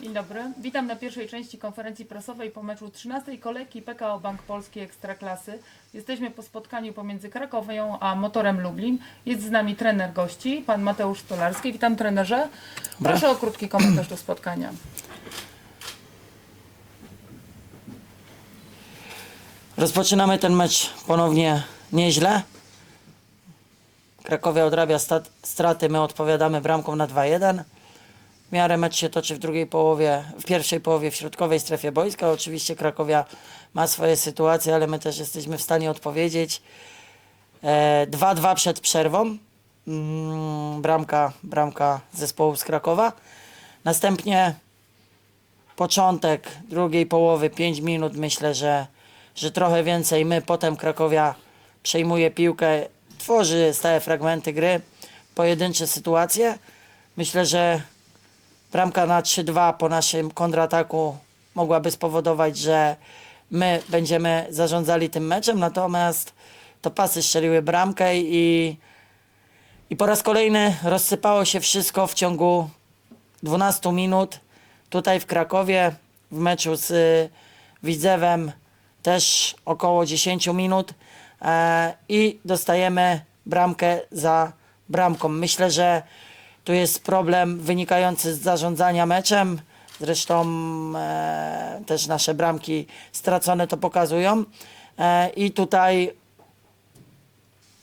Dzień dobry. Witam na pierwszej części konferencji prasowej po meczu 13 kolejki PKO Bank Polski Ekstraklasy. Jesteśmy po spotkaniu pomiędzy Krakowią a Motorem Lublin. Jest z nami trener gości, pan Mateusz Stolarski. Witam trenerze. Proszę o krótki komentarz do spotkania. Rozpoczynamy ten mecz ponownie nieźle. Krakowia odrabia straty, my odpowiadamy bramką na 2-1. W miarę mecz się toczy w drugiej połowie, w pierwszej połowie w środkowej strefie boiska. Oczywiście Krakowia ma swoje sytuacje, ale my też jesteśmy w stanie odpowiedzieć. E, 2-2 przed przerwą. Mm, bramka, bramka zespołu z Krakowa. Następnie początek drugiej połowy, 5 minut, myślę, że, że trochę więcej my, potem Krakowia przejmuje piłkę, tworzy stałe fragmenty gry, pojedyncze sytuacje. Myślę, że bramka na 3-2 po naszym kontrataku mogłaby spowodować, że my będziemy zarządzali tym meczem, natomiast to pasy strzeliły bramkę i, i po raz kolejny rozsypało się wszystko w ciągu 12 minut tutaj w Krakowie w meczu z y, Widzewem też około 10 minut e, i dostajemy bramkę za bramką. Myślę, że tu jest problem wynikający z zarządzania meczem. Zresztą e, też nasze bramki stracone to pokazują. E, I tutaj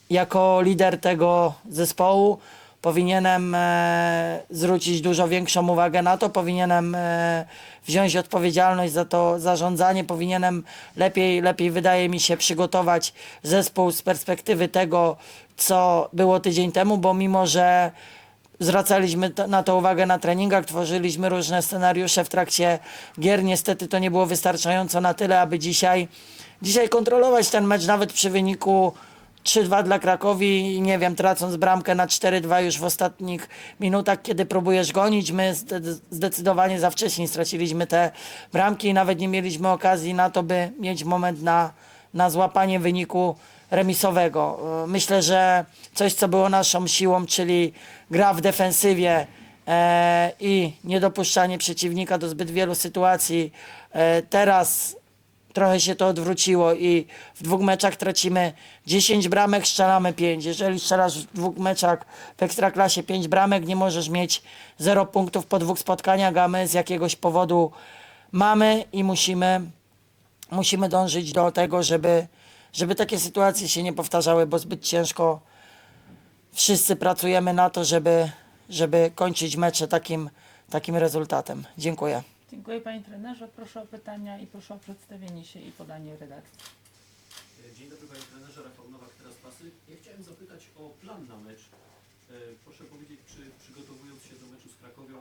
jako lider tego zespołu powinienem e, zwrócić dużo większą uwagę na to, powinienem e, wziąć odpowiedzialność za to zarządzanie, powinienem lepiej, lepiej wydaje mi się przygotować zespół z perspektywy tego, co było tydzień temu, bo mimo, że zwracaliśmy to, na to uwagę na treningach, tworzyliśmy różne scenariusze w trakcie gier. Niestety to nie było wystarczająco na tyle, aby dzisiaj, dzisiaj kontrolować ten mecz nawet przy wyniku 3-2 dla Krakowi i nie wiem, tracąc bramkę na 4-2 już w ostatnich minutach, kiedy próbujesz gonić. My zde- zdecydowanie za wcześnie straciliśmy te bramki i nawet nie mieliśmy okazji na to, by mieć moment na, na złapanie wyniku remisowego. E, Myślę, że coś, co było naszą siłą, czyli gra w defensywie e, i niedopuszczanie przeciwnika do zbyt wielu sytuacji, e, teraz trochę się to odwróciło i w dwóch meczach tracimy 10 bramek, strzelamy 5. Jeżeli strzelasz w dwóch meczach w Ekstraklasie 5 bramek, nie możesz mieć 0 punktów po dwóch spotkaniach, a my z jakiegoś powodu mamy i musimy, musimy dążyć do tego, żeby, żeby takie sytuacje się nie powtarzały, bo zbyt ciężko wszyscy pracujemy na to, żeby, żeby kończyć mecze takim, takim rezultatem. Dziękuję. Dziękuję panie trenerze. Proszę o pytania i proszę o przedstawienie się i podanie redakcji. Dzień dobry panie trenerze, Rafał Nowak, teraz pasy. Ja chciałem zapytać o plan na mecz. E, Proszę powiedzieć, czy przygotowując się do meczu z Krakowią,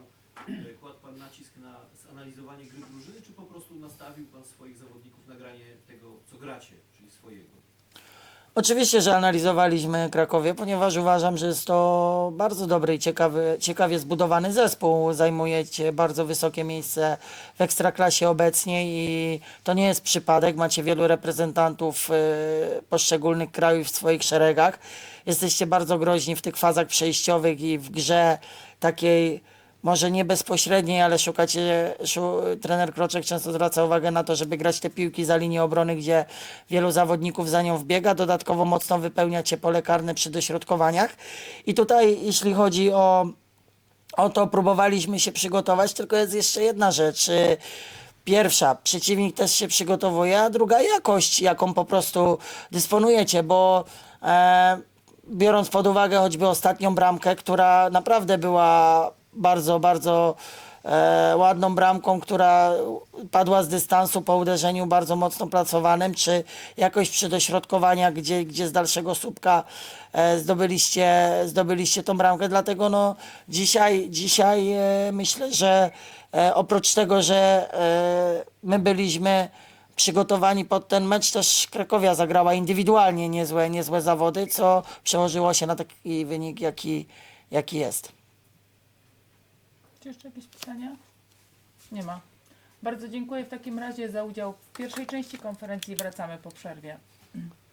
e, nacisk na zanalizowanie gry drużyny, czy po prostu nastawił pan swoich zawodników na granie tego, co gracie, czyli swojego? Oczywiście, że analizowaliśmy Krakowie, ponieważ uważam, że jest to bardzo dobry i ciekawy, ciekawie zbudowany zespół. Zajmujecie bardzo wysokie miejsce w ekstraklasie obecnie i to nie jest przypadek. Macie wielu reprezentantów y, poszczególnych krajów w swoich szeregach. Jesteście bardzo groźni w tych fazach przejściowych i w grze takiej może nie bezpośredniej, ale szukacie, szu, trener Kroczek często zwraca uwagę na to, żeby grać te piłki za linię obrony, gdzie wielu zawodników za nią wbiega, dodatkowo mocno wypełniacie pole karne przy dośrodkowaniach. I tutaj, jeśli chodzi o, o to, próbowaliśmy się przygotować, tylko jest jeszcze jedna rzecz. y, Pierwsza, przeciwnik też się przygotowuje, a druga jakość, jaką po prostu dysponujecie, bo e, biorąc pod uwagę choćby ostatnią bramkę, która naprawdę była bardzo, bardzo e, ładną bramką, która padła z dystansu po uderzeniu bardzo mocno pracowanym, czy jakoś przy dośrodkowaniach, gdzie, gdzie z dalszego słupka e, zdobyliście, zdobyliście tą bramkę. Dlatego no, dzisiaj, dzisiaj e, myślę, że e, oprócz tego, że e, my byliśmy przygotowani pod ten mecz, też Krakowia zagrała indywidualnie niezłe, niezłe zawody, co przełożyło się na taki wynik, jaki, jaki jest. Czy jeszcze jakieś pytania? Nie ma. Bardzo dziękuję w takim razie za udział w pierwszej części konferencji. Wracamy po przerwie.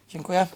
Dziękuję.